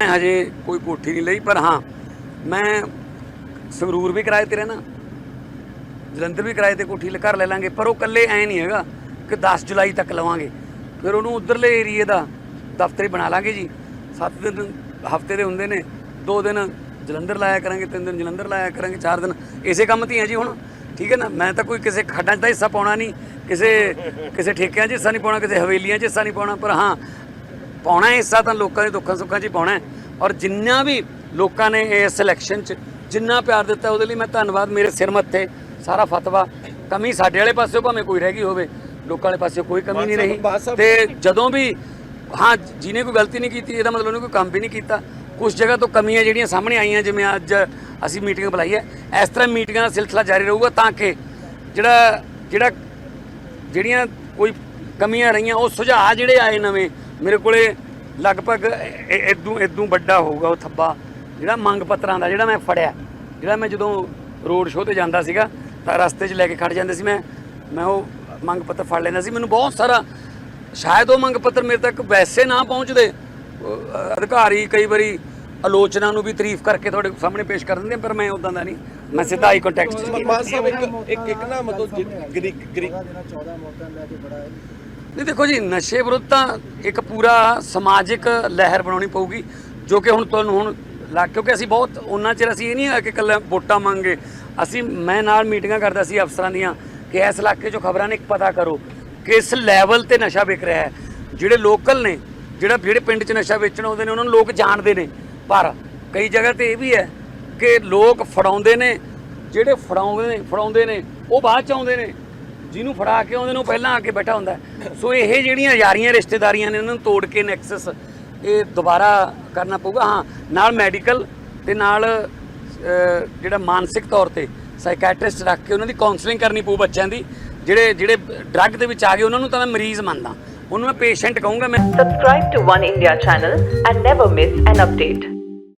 ਮੈਂ ਹਜੇ ਕੋਈ ਕੋਠੀ ਨਹੀਂ ਲਈ, ਪਰ ਹਾਂ, ਮੈਂ ਸੰਗਰੂਰ ਵੀ ਕਿਰਾਏ ਤੇ ਰਹਿਣਾ ਜਲੰਧਰ ਵੀ ਕਿਰਾਏ ਤੇ ਕੋਠੀ ਘਰ ਲੈ ਲਾਂਗੇ, ਪਰ ਉਹ ਇਕੱਲੇ ਐ ਨਹੀਂ ਹੈਗਾ ਕਿ 10 ਜੁਲਾਈ ਤੱਕ ਲਵਾਂਗੇ। ਫਿਰ ਉਹਨੂੰ ਉਧਰਲੇ ਏਰੀਏ ਦਾ ਦਫ਼ਤਰ ਬਣਾ ਲਾਂਗੇ ਜੀ। 7 ਦਿਨ, ਹਫ਼ਤੇ ਦੇ ਹੁੰਦੇ ਨੇ 2 ਦਿਨ ਜਲੰਧਰ ਲਾਇਆ ਕਰਾਂਗੇ 3 ਦਿਨ ਜਲੰਧਰ ਲਾਇਆ ਕਰਾਂਗੇ 4 ਦਿਨ, ਇਸੇ ਕੰਮ ਤੇ ਹੀ ਆ ਜੀ ਹੁਣ। ਠੀਕ ਹੈ ਨਾ? ਮੈਂ ਤਾਂ ਕੋਈ ਕਿਸੇ ਖੱਡਾਂ 'ਚ ਤਾਂ ਹਿੱਸਾ ਪਾਉਣਾ ਨਹੀਂ, ਕਿਸੇ ਕਿਸੇ ਠੇਕਿਆਂ 'ਚ ਹਿੱਸਾ ਨਹੀਂ ਪਾਉਣਾ, ਕਿਸੇ ਹਵੇਲੀਆਂ 'ਚ ਹਿੱਸਾ ਨਹੀਂ ਪਾਉਣਾ, ਪਰ ਹਾਂ, ਪਾਉਣਾ ਹਿੱਸਾ ਤਾਂ ਲੋਕਾਂ ਦੇ ਦੁੱਖਾਂ ਸੁੱਖਾਂ 'ਚ ਹੀ ਪਾਉਣਾ ਔਰ ਜਿੰਨਾ ਵੀ ਲੋਕਾਂ ਨੇ ਇਸ ਇਲੈਕਸ਼ਨ 'ਚ ਜਿੰਨਾ ਪਿਆਰ ਦਿੱਤਾ ਉਹਦੇ ਲਈ ਮੈਂ ਧੰਨਵਾਦ। ਮੇਰੇ ਸਿਰ ਮੱਥੇ ਸਾਰਾ ਫਤਵਾ। ਕਮੀ ਸਾਡੇ ਵਾਲੇ ਪਾਸਿਓਂ ਭਾਵੇਂ ਕੋਈ ਰਹਿ ਗਈ ਹੋਵੇ ਲੋਕਾਂ ਵਾਲੇ ਪਾਸਿਓਂ ਕੋਈ ਕਮੀ ਨਹੀਂ ਰਹੀ। ਤੇ ਜਦੋਂ ਵੀ ਹਾਂ ਜਿਹਨੇ ਕੋਈ ਗਲਤੀ ਨਹੀਂ ਕੀਤੀ ਇਹਦਾ ਮਤਲਬ ਉਹਨੇ ਕੋਈ ਕੰਮ ਵੀ ਨਹੀਂ ਕੀਤਾ। ਕੁਝ ਜਗ੍ਹਾ ਤੋਂ ਕਮੀਆਂ ਜਿਹੜੀਆਂ ਸਾਹਮਣੇ ਆਈਆਂ ਜਿਵੇਂ ਅੱਜ ਅਸੀਂ ਮੀਟਿੰਗ ਬੁਲਾਈ ਹੈ ਇਸ ਤਰ੍ਹਾਂ ਮੀਟਿੰਗਾਂ ਦਾ ਸਿਲਸਿਲਾ ਜਾਰੀ ਰਹੂਗਾ ਤਾਂ ਕਿ ਜਿਹੜਾ ਜਿਹੜਾ ਜਿਹੜੀਆਂ ਕੋਈ ਕਮੀਆਂ ਰਹੀਆਂ ਉਹ ਸੁਝਾਅ ਜਿਹੜੇ ਆਏ ਨਵੇਂ ਮੇਰੇ ਕੋਲੇ ਲਗਭਗ ਇਦੋਂ ਇਦੋਂ ਵੱਡਾ ਹੋਊਗਾ ਉਹ ਥੱਬਾ ਜਿਹੜਾ ਮੰਗ ਪੱਤਰਾਂ ਦਾ ਜਿਹੜਾ ਮੈਂ ਫੜਿਆ ਜਿਹੜਾ ਮੈਂ ਜਦੋਂ ਰੋਡ ਸ਼ੋਅ ਤੇ ਜਾਂਦਾ ਸੀਗਾ ਤਾਂ ਰਸਤੇ 'ਚ ਲੈ ਕੇ ਖੜ ਜਾਂਦੇ ਸੀ ਮੈਂ ਮੈਂ ਉਹ ਮੰਗ ਪੱਤਰ ਫੜ ਲੈਂਦਾ ਸੀ। ਮੈਨੂੰ ਬਹੁਤ ਸਾਰਾ ਸ਼ਾਇਦ ਉਹ ਮੰਗ ਪੱਤਰ ਮੇਰੇ ਤੱਕ ਵੈਸੇ ਨਾ ਪਹੁੰਚਦੇ। ਅਧਿਕਾਰੀ ਕਈ ਵਾਰੀ ਆਲੋਚਨਾ ਨੂੰ ਵੀ ਤਾਰੀਫ ਕਰਕੇ ਤੁਹਾਡੇ ਸਾਹਮਣੇ ਪੇਸ਼ ਕਰ ਦਿੰਦੇ ਆ, ਪਰ ਮੈਂ ਉਦਾਂ ਦਾ ਨਹੀਂ। ਮੈਂ ਸਿੱਧਾ ਆਈ ਕੰਟੈਕਟ 'ਚ ਇੱਕ ਇੱਕ ਇੱਕ ਨਾ ਮਤਲਬ ਗ੍ਰੀਕ ਗ੍ਰੀਕ ਨਹੀਂ, ਦੇਖੋ ਜੀ, ਨਸ਼ੇ ਵਿਰੁੱਧ ਤਾਂ ਇੱਕ ਪੂਰਾ ਸਮਾਜਿਕ ਲਹਿਰ ਬਣਾਉਣੀ ਪਊਗੀ, ਜੋ ਕਿ ਹੁਣ ਤੁਹਾਨੂੰ ਹੁਣ ਲੱਗ, ਕਿਉਂਕਿ ਅਸੀਂ ਬਹੁਤ ਉਹਨਾਂ ਚਿਰ ਅਸੀਂ ਇਹ ਨਹੀਂ ਆ ਕਿ ਕੱਲਾ ਵੋਟਾਂ ਮੰਗੇ। ਅਸੀਂ, ਮੈਂ ਨਾਲ ਮੀਟਿੰਗਾਂ ਕਰਦਾ ਸੀ ਅਫਸਰਾਂ ਦੀਆਂ, ਕਿ ਇਸ ਇਲਾਕੇ 'ਚੋਂ ਖਬਰਾਂ ਨੇ ਪਤਾ ਕਰੋ ਕਿਸ ਲੈਵਲ ਤੇ ਨਸ਼ਾ ਵਿਕ ਰਿਹਾ ਹੈ। ਜਿਹੜੇ ਲੋਕਲ ਨੇ, ਜਿਹੜਾ, ਜਿਹੜੇ ਪਿੰਡ 'ਚ ਨਸ਼ਾ ਵੇਚਣ ਆਉਂਦੇ ਨੇ, ਉਹਨਾਂ ਨੂੰ ਲੋਕ ਜਾਣਦੇ ਨੇ। ਪਰ ਕਈ ਜਗ੍ਹਾ ਤੇ ਇਹ ਵੀ ਹੈ ਕਿ ਲੋਕ ਫੜਾਉਂਦੇ ਨੇ, ਜਿਹੜੇ ਫੜਾਉਂਦੇ ਨੇ ਫੜਾਉਂਦੇ ਨੇ, ਉਹ ਬਾਅਦ ਚ ਆਉਂਦੇ ਨੇ। ਜਿਹਨੂੰ ਫੜਾ ਕੇ ਆਉਂਦੇ ਨੂੰ ਪਹਿਲਾਂ ਆ ਕੇ ਬੈਠਾ ਹੁੰਦਾ ਸੋ ਇਹ ਜਿਹੜੀਆਂ ਯਾਰੀਆਂ ਰਿਸ਼ਤੇਦਾਰੀਆਂ ਨੇ, ਇਹਨਾਂ ਨੂੰ ਤੋੜ ਕੇ ਨੈਕਸਸ ਇਹ ਦੁਬਾਰਾ ਕਰਨਾ ਪਊਗਾ। ਹਾਂ, ਨਾਲ ਮੈਡੀਕਲ ਤੇ ਨਾਲ ਜਿਹੜਾ ਮਾਨਸਿਕ ਤੌਰ ਤੇ ਸਾਈਕੈਟ੍ਰਿਸਟ ਰੱਖ ਕੇ ਉਹਨਾਂ ਦੀ ਕਾਉਂਸਲਿੰਗ ਕਰਨੀ ਪਊ ਬੱਚਿਆਂ ਦੀ। ਜਿਹੜੇ ਜਿਹੜੇ ਡਰੱਗ ਦੇ ਵਿੱਚ ਆ ਗਏ, ਉਹਨਾਂ ਨੂੰ ਤਾਂ ਮੈਂ ਮਰੀਜ਼ ਮੰਨਦਾ। ਉਹਨੂੰ ਮੈਂ ਪੇਸ਼ੈਂਟ ਕਹੂੰਗਾ, ਮੈਂ Subscribe to One India channel and never miss an update.